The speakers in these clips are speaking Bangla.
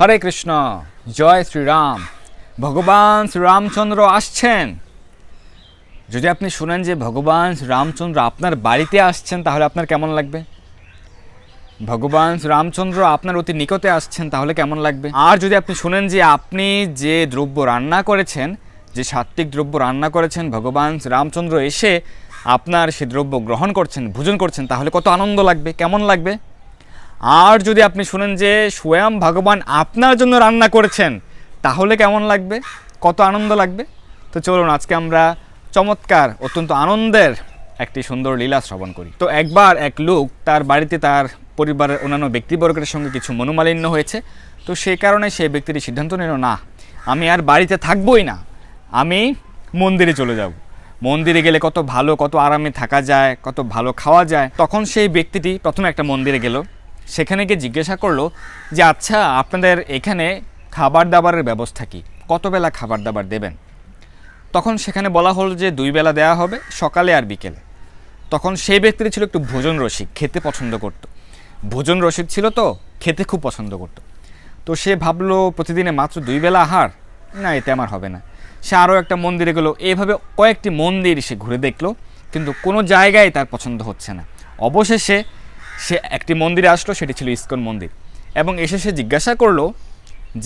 হরে কৃষ্ণ, জয় শ্রীরাম। ভগবান শ্রীরামচন্দ্র আসছেন। যদি আপনি শুনেন যে ভগবান রামচন্দ্র আপনার বাড়িতে আসছেন, তাহলে আপনার কেমন লাগবে? ভগবান রামচন্দ্র আপনার অতি নিকটে আসছেন, তাহলে কেমন লাগবে? আর যদি আপনি শুনেন যে আপনি যে দ্রব্য রান্না করেছেন, যে সাত্বিক দ্রব্য রান্না করেছেন, ভগবান রামচন্দ্র এসে আপনার সে দ্রব্য গ্রহণ করছেন, ভোজন করছেন, তাহলে কত আনন্দ লাগবে, কেমন লাগবে? আর যদি আপনি শুনেন যে স্বয়ং ভগবান আপনার জন্য রান্না করেছেন, তাহলে কেমন লাগবে? কত আনন্দ লাগবে? তো চলুন, আজকে আমরা চমৎকার, অত্যন্ত আনন্দের একটি সুন্দর লীলা শ্রবণ করি। তো একবার এক লোক তার বাড়িতে তার পরিবারের অন্যান্য ব্যক্তিবর্গের সঙ্গে কিছু মনোমালিন্য হয়েছে। তো সেই কারণে সেই ব্যক্তিটি সিদ্ধান্ত নিল, না, আমি আর বাড়িতে থাকবোই না, আমি মন্দিরে চলে যাব। মন্দিরে গেলে কত ভালো, কত আরামে থাকা যায়, কত ভালো খাওয়া যায়। তখন সেই ব্যক্তিটি প্রথমে একটা মন্দিরে গেল। সেখানে গিয়ে জিজ্ঞাসা করল যে আচ্ছা আপনাদের এখানে খাবার দাবারের ব্যবস্থা কি? কত বেলা খাবার দাবার দেবেন? তখন সেখানে বলা হলো যে, দুই বেলা দেওয়া হবে, সকালে আর বিকেলে। তখন সেই ব্যক্তিটি ছিল একটু ভোজন রসিক, খেতে পছন্দ করতো। ভোজন রসিক ছিল তো, খেতে খুব পছন্দ করতো। তো সে ভাবলো, প্রতিদিনে মাত্র দুই বেলা আহার? না, এতে আমার হবে না। সে আরও একটা মন্দিরে গেলো। এইভাবে কয়েকটি মন্দির সে ঘুরে দেখল, কিন্তু কোনো জায়গায় তার পছন্দ হচ্ছে না। অবশেষে সে একটি মন্দিরে আসলো সেটি ছিল ইস্কন মন্দির। এবং এসে সে জিজ্ঞাসা করল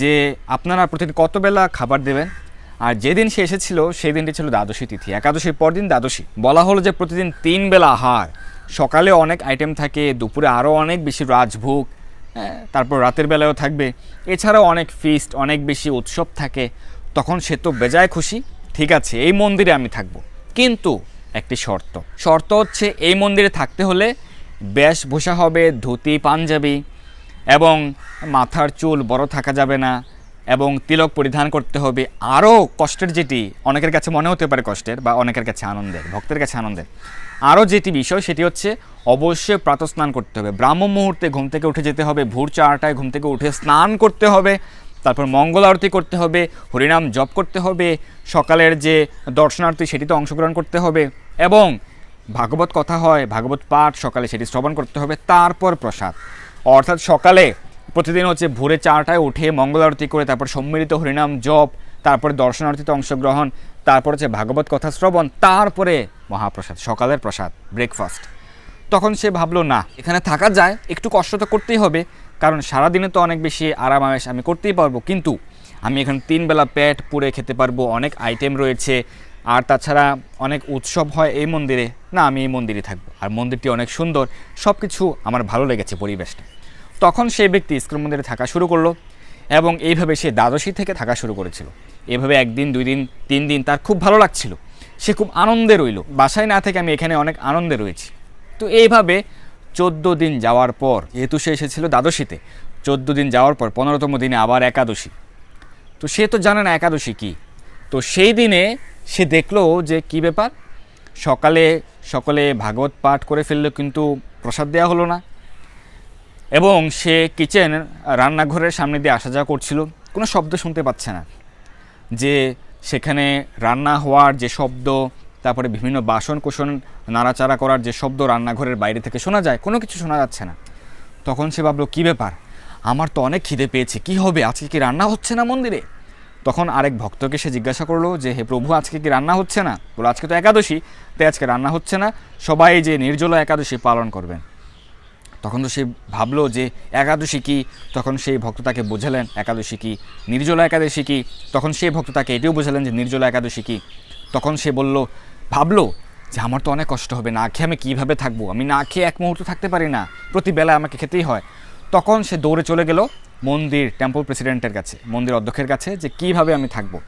যে আপনারা প্রতিদিন কত বেলা খাবার দেবেন? আর যেদিন সে এসেছিল সেই দিনটি ছিল দ্বাদশী তিথি। একাদশীর পর দিন দ্বাদশী। বলা হলো যে প্রতিদিন তিন বেলা আহার। সকালে অনেক আইটেম থাকে দুপুরে আরও অনেক বেশি রাজভোগ হ্যাঁ, তারপর রাতের বেলায়ও থাকবে। এছাড়াও অনেক ফিস্ট অনেক বেশি উৎসব থাকে। তখন সে তো বেজায় খুশি ঠিক আছে এই মন্দিরে আমি থাকব। কিন্তু একটি শর্ত শর্ত হচ্ছে এই মন্দিরে থাকতে হলে বেশভূষা হবে, ধুতি, পাঞ্জাবি এবং মাথার চুল বড় থাকা যাবে না এবং তিলক পরিধান করতে হবে আরও কষ্টের যেটি, অনেকের কাছে মনে হতে পারে কষ্টের বা অনেকের কাছে আনন্দের, ভক্তের কাছে আনন্দের। আরও যেটি বিষয় সেটি হচ্ছে অবশ্যই প্রাতঃস্নান করতে হবে। ব্রাহ্ম মুহূর্তে ঘুম থেকে উঠে যেতে হবে, ভোর চারটায় ঘুম থেকে উঠে স্নান করতে হবে, তারপর মঙ্গল আরতি করতে হবে, হরিনাম জপ করতে হবে, সকালের যে দর্শনার্থী সেটিতে অংশগ্রহণ করতে হবে এবং ভাগবত কথা হয়, ভাগবত পাঠ, সকালে সেটি শ্রবণ করতে হবে, তারপর প্রসাদ। অর্থাৎ সকালে প্রতিদিন হচ্ছে ভোরে চারটায় উঠে মঙ্গল আরতি করে তারপর সম্মিলিত হরিনাম জপ, তারপরে দর্শনার্থীতে অংশগ্রহণ, তারপর হচ্ছে ভাগবত কথা শ্রবণ, তারপরে মহাপ্রসাদ, সকালের প্রসাদ ব্রেকফাস্ট তখন সে ভাবলো, না, এখানে থাকা যায়, একটু কষ্ট তো করতেই হবে, কারণ সারাদিনে তো অনেক বেশি আরাম আয়েশ আমি করতেই পারব। কিন্তু আমি এখানে তিন বেলা পেট পুড়ে খেতে পারব, অনেক আইটেম রয়েছে আর তাছাড়া অনেক উৎসব হয় এই মন্দিরে। না, আমি এই মন্দিরে থাকব। আর মন্দিরটি অনেক সুন্দর। সব কিছু আমার ভালো লেগেছে পরিবেশটা। তখন সেই ব্যক্তি ইস্কন মন্দিরে থাকা শুরু করল এবং এইভাবে সে দ্বাদশী থেকে থাকা শুরু করেছিল। এভাবে একদিন দুই দিন তিন দিন তার খুব ভালো লাগছিল। সে খুব আনন্দে রইল। বাসায় না থেকে আমি এখানে অনেক আনন্দে রয়েছি। তো এইভাবে চোদ্দ দিন যাওয়ার পর, যেহেতু সে এসেছিল দ্বাদশীতে, চোদ্দ দিন যাওয়ার পর পনেরোতম দিনে আবার একাদশী। তো সে তো জানে না একাদশী কী। তো সেই দিনে সে দেখল যে কি ব্যাপার? সকালে, সকলে ভাগবত পাঠ করে ফেলল কিন্তু প্রসাদ দেওয়া হলো না। এবং সে কিচেন, রান্নাঘরের সামনে দিয়ে আসা যাওয়া করছিল। কোনো শব্দ শুনতে পাচ্ছে না। যে সেখানে রান্না হওয়ার যে শব্দ, তারপরে বিভিন্ন বাসন কোসন নাড়াচাড়া করার যে শব্দ রান্নাঘরের বাইরে থেকে শোনা যায়, কোনো কিছু শোনা যাচ্ছে না। তখন সে ভাবলো, কী ব্যাপার? আমার তো অনেক খিদে পেয়েছে। কি হবে? আজকে কি রান্না হচ্ছে না মন্দিরে? তখন আরেক ভক্তকে সে জিজ্ঞাসা করল যে, হে প্রভু, আজকে কি রান্না হচ্ছে না? বলো, আজকে তো একাদশী, তাই আজকে রান্না হচ্ছে না। সবাই যে নির্জলা একাদশী পালন করবেন। তখন তো সে ভাবলো যে, একাদশী কী? তখন সেই ভক্ত তাকে বোঝালেন, একাদশী কী? নির্জলা একাদশী কী? তখন সেই ভক্ত তাকে এটিও বোঝালেন যে, নির্জলা একাদশী কী? তখন সে বলল, ভাবলো যে, আমার তো অনেক কষ্ট হবে, না খেয়ে আমি কীভাবে থাকব? আমি না খেয়ে এক মুহূর্ত থাকতে পারি না। প্রতি বেলায় আমাকে খেতেই হয়। তখন সে দৌড়ে চলে গেল। মন্দির টেম্পল প্রেসিডেন্টের কাছে, মন্দির অধ্যক্ষের কাছে যে কীভাবে আমি থাকব,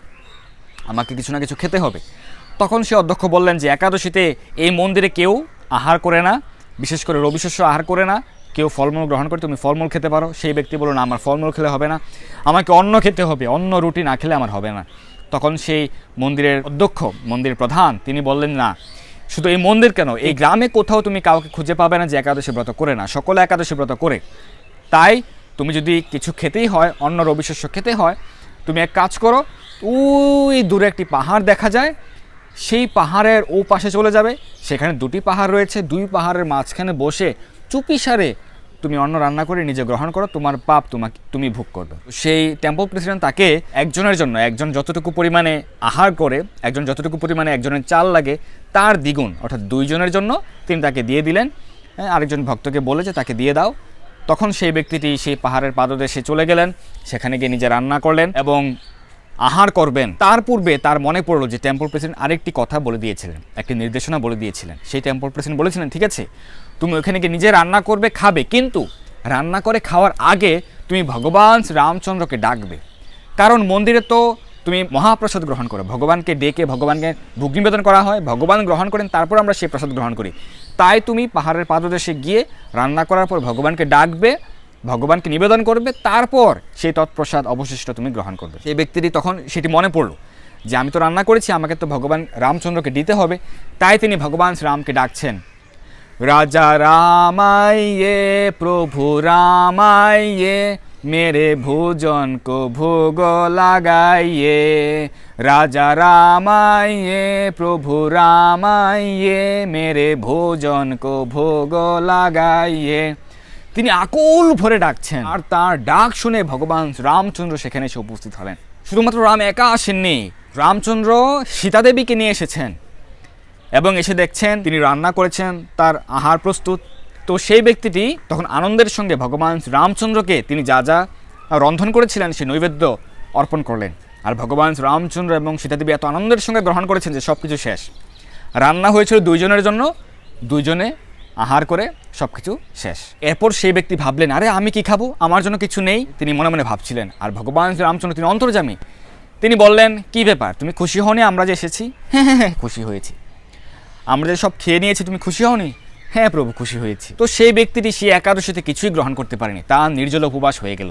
আমাকে কিছু না কিছু খেতে হবে। তখন সে অধ্যক্ষ বললেন যে, একাদশীতে এই মন্দিরে কেউ আহার করে না, বিশেষ করে রবিশস্য আহার করে না, কেউ ফলমূল গ্রহণ করে, তুমি ফলমূল খেতে পারো। সেই ব্যক্তি বলল, না, আমার ফলমূল খেলে হবে না। আমাকে অন্ন খেতে হবে অন্য রুটি না খেলে আমার হবে না। তখন সেই মন্দিরের অধ্যক্ষ, মন্দির প্রধান, তিনি বললেন, না, শুধু এই মন্দির কেন? এই গ্রামে কোথাও তুমি কাউকে খুঁজে পাবে না যে একাদশী ব্রত করে না। সকলে একাদশী ব্রত করে। তাই তুমি যদি কিছু খেতেই হয় অন্য রবিশস্য খেতে হয় তুমি এক কাজ করো ওই দূরে একটি পাহাড় দেখা যায় সেই পাহাড়ের ও পাশে চলে যাবে সেখানে দুটি পাহাড় রয়েছে দুই পাহাড়ের মাঝখানে বসে চুপিসারে তুমি অন্ন রান্না করে নিজে গ্রহণ করো তোমার পাপ তোমাকে তুমি ভোগ করবে। সেই টেম্পল প্রেসিডেন্ট তাকে একজনের জন্য একজন যতটুকু পরিমাণে আহার করে একজন যতটুকু পরিমাণে একজনের চাল লাগে তার দ্বিগুণ অর্থাৎ দুইজনের জন্য তিনি তাকে দিয়ে দিলেন। হ্যাঁ, আরেকজন ভক্তকে বলেছে তাকে দিয়ে দাও। তখন সেই ব্যক্তিটি সেই পাহাড়ের পাদদেশে চলে গেলেন, সেখানে গিয়ে নিজে রান্না করলেন এবং আহার করবেন। তার পূর্বে তার মনে পড়ল যে টেম্পল প্রেসিডেন্ট আরেকটি কথা বলে দিয়েছিলেন, একটি নির্দেশনা বলে দিয়েছিলেন। সেই টেম্পল প্রেসিডেন্ট বলেছিলেন, ঠিক আছে, তুমি ওখানে গিয়ে নিজে রান্না করবে, খাবে, কিন্তু রান্না করে খাওয়ার আগে তুমি ভগবান রামচন্দ্রকে ডাকবে। কারণ মন্দিরে তো তুমি মহাপ্রসাদ গ্রহণ করো। ভগবানকে ডেকে ভগবানকে ভোগ নিবেদন করা হয়। ভগবান গ্রহণ করেন, তারপর আমরা সেই প্রসাদ গ্রহণ করি। তাই তুমি পাহাড়ের পাদদেশে গিয়ে রান্না করার পর ভগবানকে ডাকবে, ভগবানকে নিবেদন করবে, তারপর সেই তৎপ্রসাদ অবশিষ্ট তুমি গ্রহণ করবে। সেই ব্যক্তিটি তখন সেটি মনে পড়ল যে, আমি তো রান্না করেছি, আমাকে তো ভগবান রামচন্দ্রকে দিতে হবে। তাই তিনি ভগবান শ্রীরামকে ডাকছেন, রাজা রামাইয়ে, প্রভু রামাইয়ে মেরে ভোজন কো ভোগ লাগাইয়ে, রাজা রামাইয়ে, প্রভু রামাইয়ে, মেরে ভোজন কো ভোগ লাগাইয়ে। তিনি আকুল ভরে ডাকছেন। আর তার ডাক শুনে ভগবান রামচন্দ্র সেখানে এসে উপস্থিত হলেন। শুধুমাত্র রাম একা আসেননি, রামচন্দ্র সীতাদেবীকে নিয়ে এসেছেন। এবং এসে দেখছেন তিনি রান্না করেছেন, তার আহার প্রস্তুত। তো সেই ব্যক্তিটি তখন আনন্দের সঙ্গে ভগবান রামচন্দ্রকে তিনি যা যা রন্ধন করেছিলেন সেই নৈবেদ্য অর্পণ করলেন। আর ভগবান রামচন্দ্র এবং সীতাদেবী এত আনন্দের সঙ্গে গ্রহণ করেছেন যে সব কিছু শেষ। রান্না হয়েছিল দুইজনের জন্য, দুইজনে আহার করে সব কিছু শেষ। এরপর সেই ব্যক্তি ভাবলেন, আরে, আমি কি খাব? আমার জন্য কিছু নেই। তিনি মনে মনে ভাবছিলেন। আর ভগবান রামচন্দ্র তিনি অন্তর্জামী তিনি বললেন, কি ব্যাপার? তুমি খুশি হওনি? আমরা যে এসেছি? হ্যাঁ হ্যাঁ হ্যাঁ খুশি হয়েছি। আমরা যে সব খেয়ে নিয়েছি, তুমি খুশি হওনি? হ্যাঁ প্রভু, খুশি হয়েছি। তো সেই ব্যক্তিটি সে একাদশীতে কিছুই গ্রহণ করতে পারেনি। তা নির্জল উপবাস হয়ে গেল।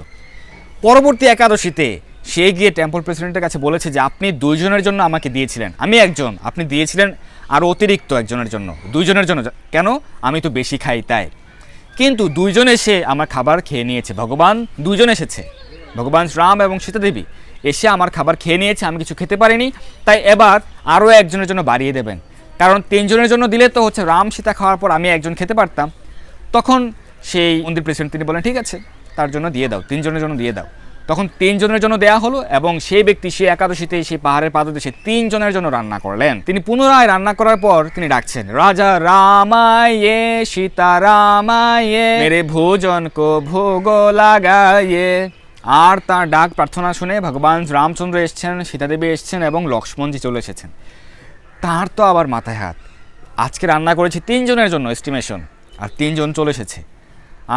পরবর্তী একাদশীতে সে গিয়ে টেম্পল প্রেসিডেন্টের কাছে বলেছে যে, আপনি দুইজনের জন্য আমাকে দিয়েছিলেন। আমি একজন। আপনি দিয়েছিলেন আর অতিরিক্ত একজনের জন্য। দুইজনের জন্য কেন? আমি তো বেশি খাই, তাই। কিন্তু দুইজন এসে আমার খাবার খেয়ে নিয়েছে। ভগবান দুইজন এসেছে। ভগবান রাম এবং সীতাদেবী এসে আমার খাবার খেয়ে নিয়েছে। আমি কিছু খেতে পারিনি। তাই এবার আরও একজনের জন্য বাড়িয়ে দেবেন। কারণ তিনজনের জন্য দিলে তো হচ্ছে রাম সীতা খাওয়ার পর আমি একজন খেতে পারতাম। তখন সেই মন্দির প্রেসিডেন্ট তিনি বলেন, ঠিক আছে, তার জন্য দিয়ে দাও, তিনজনের জন্য দিয়ে দাও। তখন তিনজনের জন্য দেয়া হলো এবং সেই ব্যক্তি, সেই একাদশীতে, সেই পাহাড়ের পাদদেশে তিনজনের জন্য রান্না করলেন। তিনি পুনরায় রান্না করার পর তিনি ডাকছেন, রাজা রামায়ে, সীতা রামায়ে, মেরে ভোজন কো ভোগ লাগায়ে। আর তার ডাক প্রার্থনা শুনে ভগবান রামচন্দ্র এসছেন, সীতাদেবী এসছেন এবং লক্ষ্মণজি চলে এসেছেন। তার তো আবার মাথায় হাত। আজকে রান্না করেছি তিনজনের জন্য এস্টিমেশন আর তিনজন চলে এসেছে।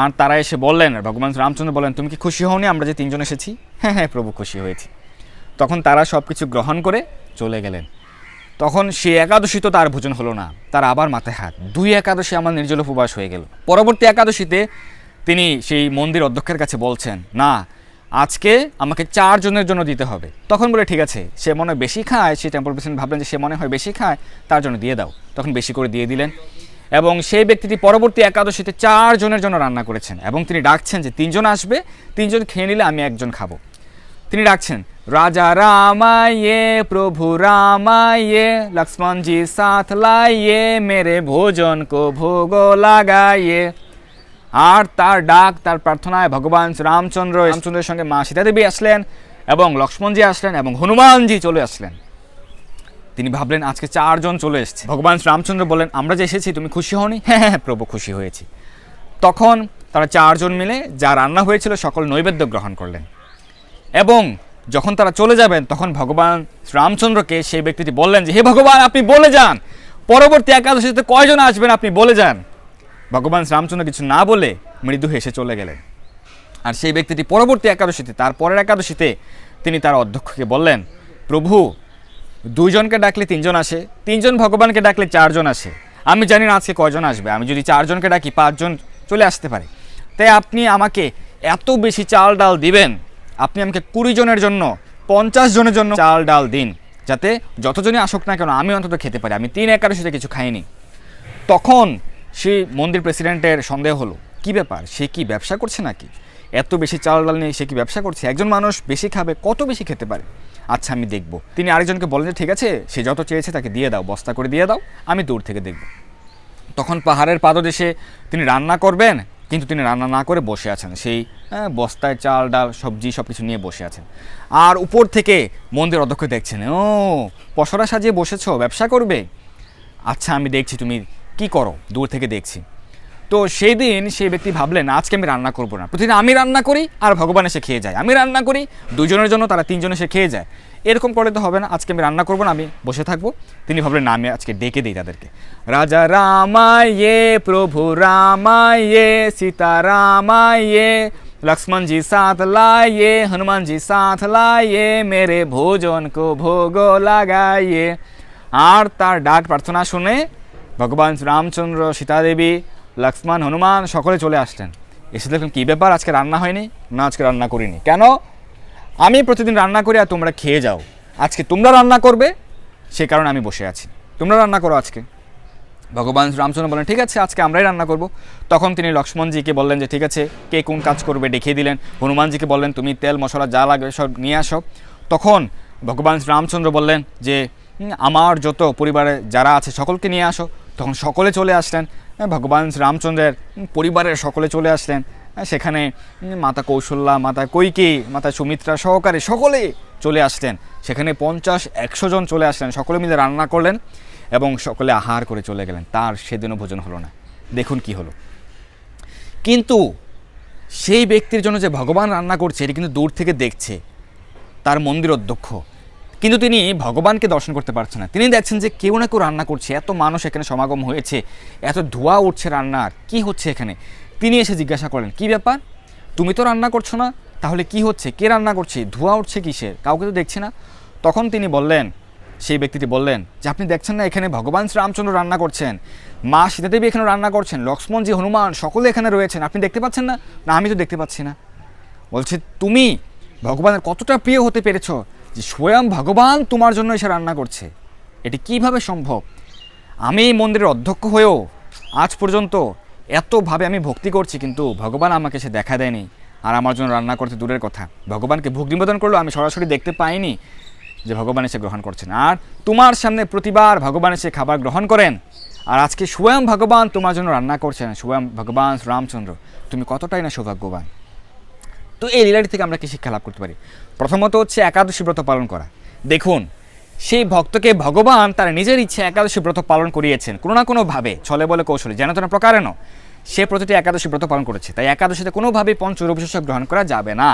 আর তারা এসে বললেন, ভগবান রামচন্দ্র বললেন তুমি কি খুশি হওনি? আমরা যে তিনজন এসেছি? হ্যাঁ হ্যাঁ প্রভু খুশি হয়েছি। তখন তারা সব কিছু গ্রহণ করে চলে গেলেন। তখন সে একাদশী তো তার ভোজন হলো না, তার আবার মাথায় হাত। দুই একাদশী আমার নির্জল উপবাস হয়ে গেল। পরবর্তী একাদশীতে তিনি সেই মন্দির অধ্যক্ষের কাছে বলছেন, না আজকে আমাকে চারজনের জন্য দিতে হবে। তখন বলে, ঠিক আছে, সে মনে বেশি খায়। সে টেম্পল প্রেসিডেন্ট ভাবলেন যে সে মনে হয় বেশি খায়, তার জন্য দিয়ে দাও। তখন বেশি করে দিয়ে দিলেন। এবং সেই ব্যক্তিটি পরবর্তী একাদশীতে চারজনের জন্য রান্না করেছেন এবং তিনি ডাকছেন যে, তিনজন আসবে, তিনজন খেয়ে নিলে আমি একজন খাব। তিনি ডাকছেন, রাজা রামায়ে প্রভু রামায়ে লক্ষ্মণজি সাথ লাইয়ে মেরে ভোজন কো ভোগ লাগাইয়ে। আর তার ডাক, তার প্রার্থনায় ভগবান রামচন্দ্র রামচন্দ্রের সঙ্গে মা সীতাদেবী আসলেন এবং লক্ষ্মণজি আসলেন এবং হনুমানজি চলে আসলেন। তিনি ভাবলেন, আজকে চারজন চলে এসেছে। ভগবান রামচন্দ্র বলেন আমরা যে এসেছি, তুমি খুশি হওনি? হ্যাঁ হ্যাঁ প্রভু খুশি হয়েছি। তখন তারা চারজন মিলে যা রান্না হয়েছিল, সকল নৈবেদ্য গ্রহণ করলেন। এবং যখন তারা চলে যাবেন, তখন ভগবান রামচন্দ্রকে সেই ব্যক্তিটি বললেন যে, হে ভগবান, আপনি বলে যান। পরবর্তী একাদশীতে কয়জন আসবেন, আপনি বলে যান। ভগবান রামচন্দ্র কিছু না বলে মৃদু হেসে চলে গেলেন। আর সেই ব্যক্তিটি পরবর্তী একাদশীতে, তার পরের একাদশীতে তিনি তার অধ্যক্ষকে বললেন, প্রভু, দুইজনকে ডাকলে তিনজন আসে, তিনজন ভগবানকে ডাকলে চারজন আসে। আমি জানি না আজকে কয়জন আসবে, আমি যদি চারজনকে ডাকি, পাঁচজন চলে আসতে পারে। তাই আপনি আমাকে এত বেশি চাল ডাল দিবেন, আপনি আমাকে কুড়ি জনের জন্য, পঞ্চাশ জনের জন্য চাল ডাল দিন, যাতে যতজনই আসুক না কেন, আমি অন্তত খেতে পারি। আমি তিন একাদশীতে কিছু খাইনি। তখন সেই মন্দির প্রেসিডেন্টের সন্দেহ হলো। কি ব্যাপার? সে কি ব্যবসা করছে নাকি? এত বেশি চাল ডাল নিয়ে সে কি ব্যবসা করছে? একজন মানুষ বেশি খাবে কত বেশি খেতে পারে? আচ্ছা আমি দেখব। তিনি আরেকজনকে বলেন যে ঠিক আছে সে যত চেয়েছে তাকে দিয়ে দাও বস্তা করে দিয়ে দাও আমি দূর থেকে দেখব। তখন পাহাড়ের পাদদেশে তিনি রান্না করবেন কিন্তু তিনি রান্না না করে বসে আছেন। সেই হ্যাঁ, বস্তায় চাল ডাল সবজি সব কিছু নিয়ে বসে আছেন। আর উপর থেকে মন্দির অধ্যক্ষ দেখছেন ও পসরা সাজিয়ে বসেছ ব্যবসা করবে? আচ্ছা আমি দেখছি তুমি কি করো? দূর থেকে দেখছি। তো সেই দিন সেই ব্যক্তি ভাবলেন, আজকে আমি রান্না করব না। প্রতিদিন আমি রান্না করি আর ভগবান এসে খেয়ে যায়। আমি রান্না করি দুজনের জন্য তারা তিনজনে সে খেয়ে যায়। এরকম করলে তো হবে না, আজকে আমি রান্না করব না, আমি বসে থাকব। তিনি ভাবলেন, না, আমি আজকে ডেকে দিই তাদেরকে। রাজা রামায়ে প্রভু রামায়ে সীতা রামায়ে লক্ষ্মণ জি সাথ লাইয়ে হনুমান জি সাথ লাইয়ে, মেরে ভোজন কো ভোগ লাগাইয়ে। আর তার ডাক প্রার্থনা শুনে ভগবান রামচন্দ্র সীতাদেবী, লক্ষ্মণ, হনুমান সকলে চলে আসলেন। এসে দেখলেন, কী ব্যাপার? আজকে রান্না হয়নি? না, আজকে রান্না করিনি। কেন? আমি প্রতিদিন রান্না করি আর তোমরা খেয়ে যাও। আজকে তোমরা রান্না করবে, সে কারণে আমি বসে আছি। তোমরা রান্না করো আজকে। ভগবান রামচন্দ্র বলেন ঠিক আছে, আজকে আমরাই রান্না করব। তখন তিনি লক্ষ্মণজিকে বললেন যে, ঠিক আছে, কে কোন কাজ করবে? দেখিয়ে দিলেন। হনুমানজিকে বললেন, তুমি তেল, মশলা যা লাগবে সব নিয়ে আসো। তখন ভগবান রামচন্দ্র বললেন যে আমার যত পরিবারে যারা আছে সকলকে নিয়ে আসো। তখন সকলে চলে আসলেন। হ্যাঁ, ভগবান রামচন্দ্রের পরিবারের সকলে চলে আসলেন। হ্যাঁ, সেখানে মাতা কৌশল্যা মাতা কৈকি মাতা সুমিত্রা সহকারে সকলে চলে আসলেন। সেখানে পঞ্চাশ একশো জন চলে আসলেন। সকলে মিলে রান্না করলেন এবং সকলে আহার করে চলে গেলেন। তার সেদিনও ভোজন হলো না। দেখুন কি হলো। কিন্তু সেই ব্যক্তির জন্য যে ভগবান রান্না করছে এটি কিন্তু দূর থেকে দেখছে। তার মন্দির অধ্যক্ষ। কিন্তু তিনি ভগবানকে দর্শন করতে পারছেন না। তিনি দেখছেন যে কেউ না কেউ রান্না করছে, এত মানুষ এখানে সমাগম হয়েছে, এত ধোঁয়া উঠছে রান্নার, কি হচ্ছে এখানে? তিনি এসে জিজ্ঞাসা করেন কি ব্যাপার? তুমি তো রান্না করছ না? তাহলে কি হচ্ছে? কে রান্না করছে? ধোঁয়া উঠছে কিসের? কাউকে তো দেখছি না। তখন তিনি বললেন, সেই ব্যক্তিটি বললেন, যে আপনি দেখছেন না এখানে ভগবান শ্রীরামচন্দ্র রান্না করছেন? মা সীতাদেবী এখানে রান্না করছেন? লক্ষ্মণজি, হনুমান সকলে এখানে রয়েছেন। আপনি দেখতে পাচ্ছেন না? না, আমি তো দেখতে পাচ্ছি না। বলছে, তুমি ভগবানের কতটা প্রিয় হতে পেরেছ? যে স্বয়ং ভগবান তোমার জন্য এসে রান্না করছে। এটি কীভাবে সম্ভব? আমি এই মন্দিরের অধ্যক্ষ হয়েও আজ পর্যন্ত এতভাবে আমি ভক্তি করছি, কিন্তু ভগবান আমাকে সে দেখা দেয়নি। আর আমার জন্য রান্না করতে দূরের কথা। ভগবানকে ভোগ নিবেদন করলেও আমি সরাসরি দেখতে পাইনি যে ভগবান এসে গ্রহণ করছেন। আর তোমার সামনে প্রতিবার ভগবান এসে খাবার গ্রহণ করেন। আর আজকে স্বয়ং ভগবান তোমার জন্য রান্না করছেন। স্বয়ং ভগবান রামচন্দ্র তুমি কতটাই না সৌভাগ্যবান। তো এই লীলাটি থেকে আমরা কি শিক্ষা লাভ করতে পারি। প্রথমত হচ্ছে একাদশী ব্রত পালন করা। দেখুন, সেই ভক্তকে ভগবান তার নিজের ইচ্ছে একাদশী ব্রত পালন করিয়েছেন, কোনো না কোনোভাবে। ছলে বলে কৌশলে, যেন তেন প্রকারেণ। সে প্রতিটি একাদশী ব্রত পালন করেছে। তাই একাদশীতে কোনোভাবেই পঞ্চরবিশেষ গ্রহণ করা যাবে না।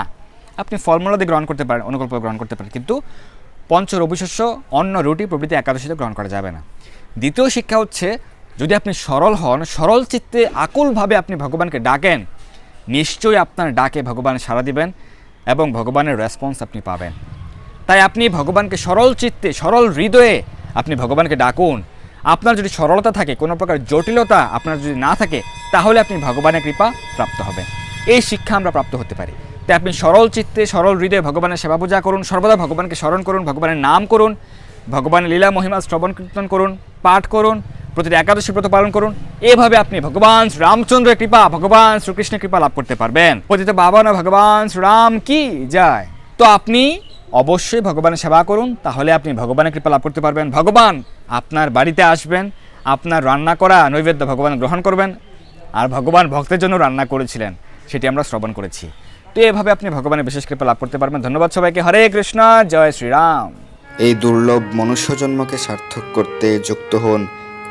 আপনি ফলমূলাদি গ্রহণ করতে পারেন, অনুকল্প গ্রহণ করতে পারেন, কিন্তু পঞ্চরবিশস্য অন্য রুটি প্রভৃতি একাদশীতে গ্রহণ করা যাবে না। দ্বিতীয় শিক্ষা হচ্ছে, যদি আপনি সরল হন, সরল চিত্তে আকুলভাবে আপনি ভগবানকে ডাকেন নিশ্চয়ই আপনার ডাকে ভগবান সাড়া দিবেন এবং ভগবানের রেসপন্স আপনি পাবেন। তাই আপনি ভগবানকে সরল চিত্তে, সরল হৃদয়ে আপনি ভগবানকে ডাকুন। আপনার যদি সরলতা থাকে, কোনো প্রকার জটিলতা আপনার যদি না থাকে, তাহলে আপনি ভগবানের কৃপা প্রাপ্ত হবেন। এই শিক্ষা আমরা প্রাপ্ত হতে পারি। তাই আপনি সরল চিত্তে, সরল হৃদয়ে ভগবানের সেবা পূজা করুন, সর্বদা ভগবানকে স্মরণ করুন, ভগবানের নাম করুন, ভগবানের লীলা, মহিমা, শ্রবণ, কীর্তন করুন, পাঠ করুন প্রতিটি একাদশী ব্রত পালন করুন। এভাবে আপনি ভগবান রামচন্দ্রের কৃপা, ভগবান শ্রীকৃষ্ণের কৃপা লাভ করতে পারবেন। পতিত বাবা না ভগবান রাম কি যায় তো আপনি অবশ্যই ভগবানের সেবা করুন, তাহলে আপনি ভগবানের কৃপা লাভ করতে পারবেন। ভগবান আপনার বাড়িতে আসবেন, আপনার রান্না করা নৈবেদ্য ভগবান গ্রহণ করবেন, আর ভগবান ভক্তের জন্য রান্না করেছিলেন, সেটি আমরা শ্রবণ করেছি। তো এভাবে আপনি ভগবানের বিশেষ কৃপা লাভ করতে পারবেন। ধন্যবাদ সবাইকে। হরে কৃষ্ণ, জয় শ্রীরাম। এই দুর্লভ মনুষ্য জন্মকে সার্থক করতে যুক্ত হন